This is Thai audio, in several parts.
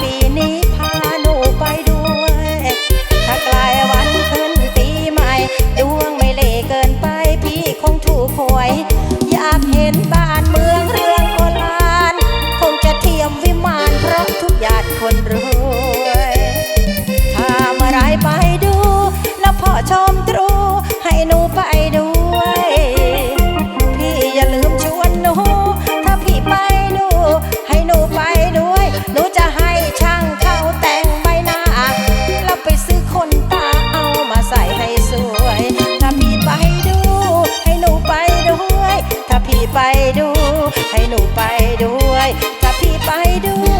ปีนี้พาหนูไปด้วย ถ้ากลายวันขึ้นปีใหม่ ดวงไม่เล่เกินไปพี่คงถูกหวย อยากเห็นบ้านเมืองเรืองโอลาน คงจะเทียมวิมานเพราะทุกหยาดคนรวยถ้าเมื่อไรไปดู แล้วพ่อชมตรูให้หนูไป ให้หนูไปด้วยถ้าพี่ไปด้วย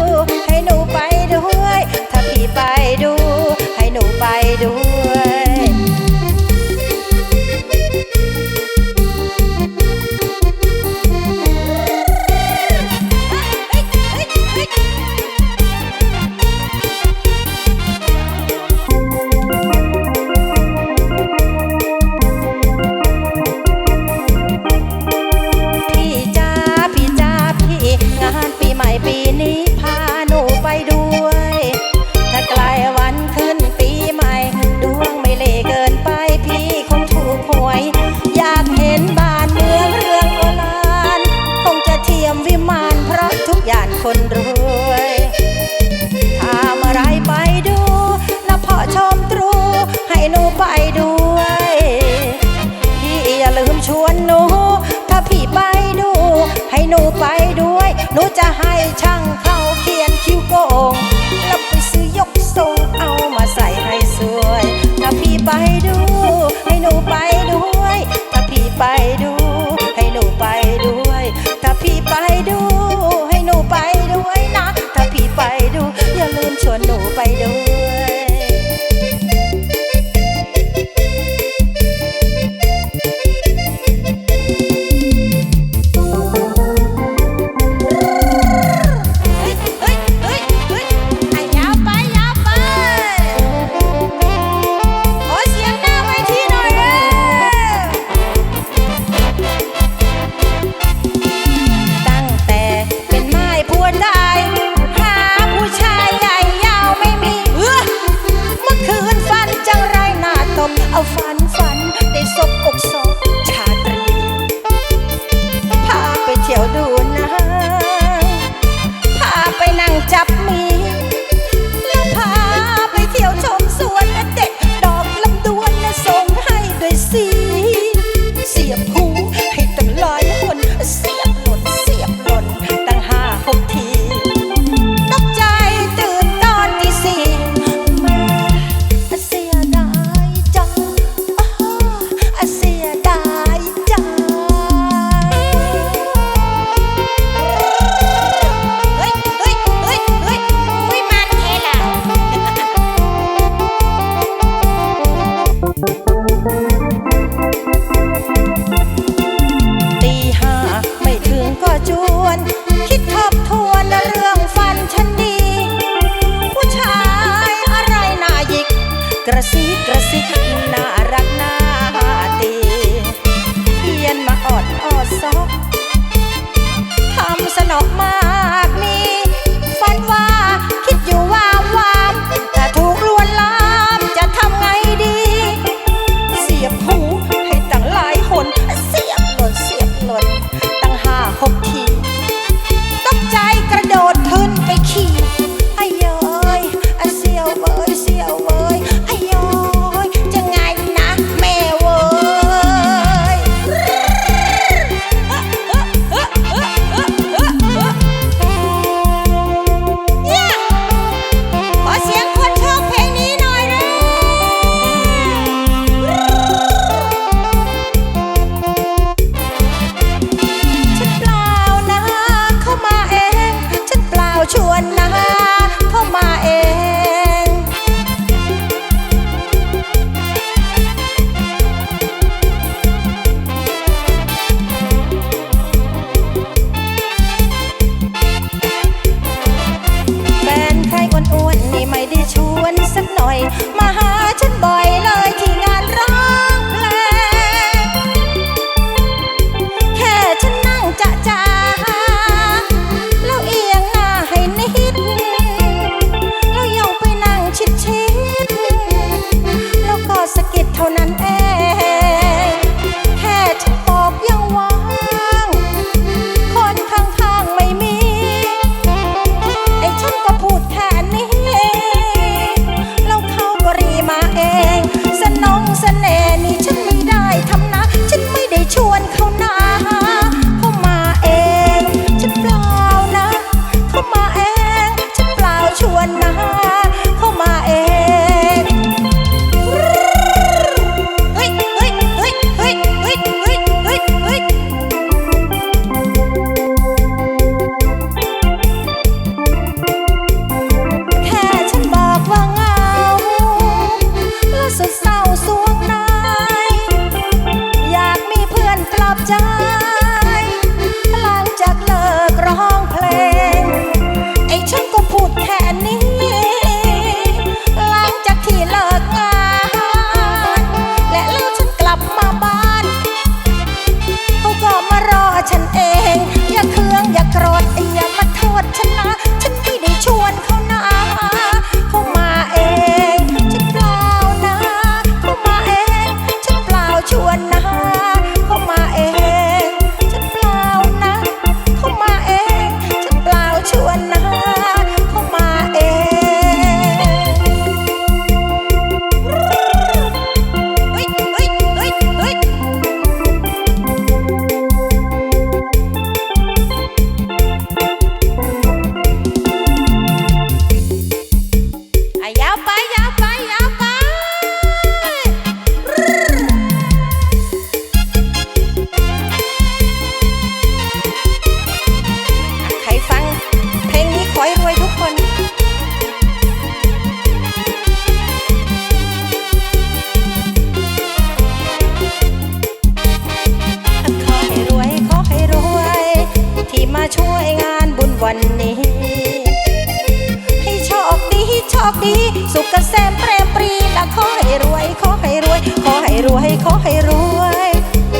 ขอให้รวย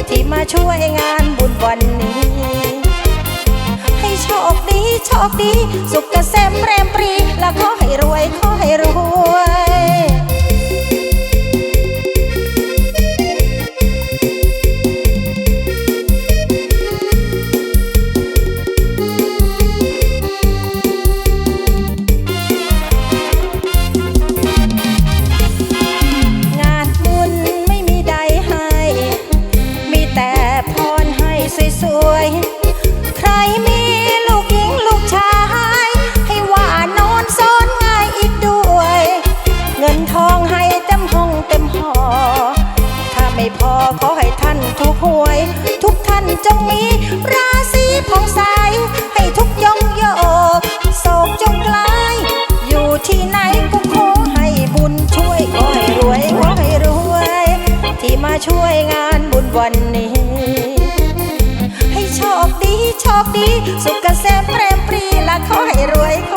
ที่มาช่วยงานบุญวันนี้ ให้โชคดีโชคดี สุขเกษมแรมปรี และขอให้รวยขอให้รวย ทุกท่านจงมีราศีผ่องใส ให้ทุกยงโยกโศกจงกลาย อยู่ที่ไหนก็ขอให้บุญช่วยขอให้รวยขอให้รวย ที่มาช่วยงานบุญวันนี้ ให้โชคดีโชคดี สุขเกษมเปรมปรีและขอให้รวยข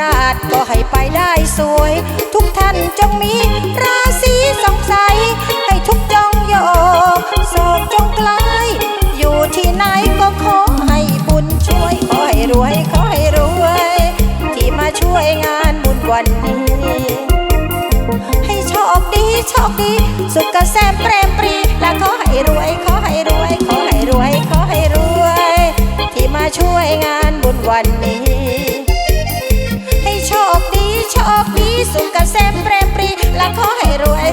ราชก็ให้ไปได้สวย ทุกท่านจงมีราศีสองใสให้ทุกจงโยกโศกจงไกลายอยู่ที่ไหนก็ขอให้บุญช่วยขอให้รวยขอให้รวย ที่มาช่วยงานบุญวันนี้ ให้โชคดีโชคดี สุขเกษมเปรมปรีและขอให้รวยขอให้รวยขอให้รวยขอให้รวย ที่มาช่วยงานบุญวันนี้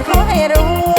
โช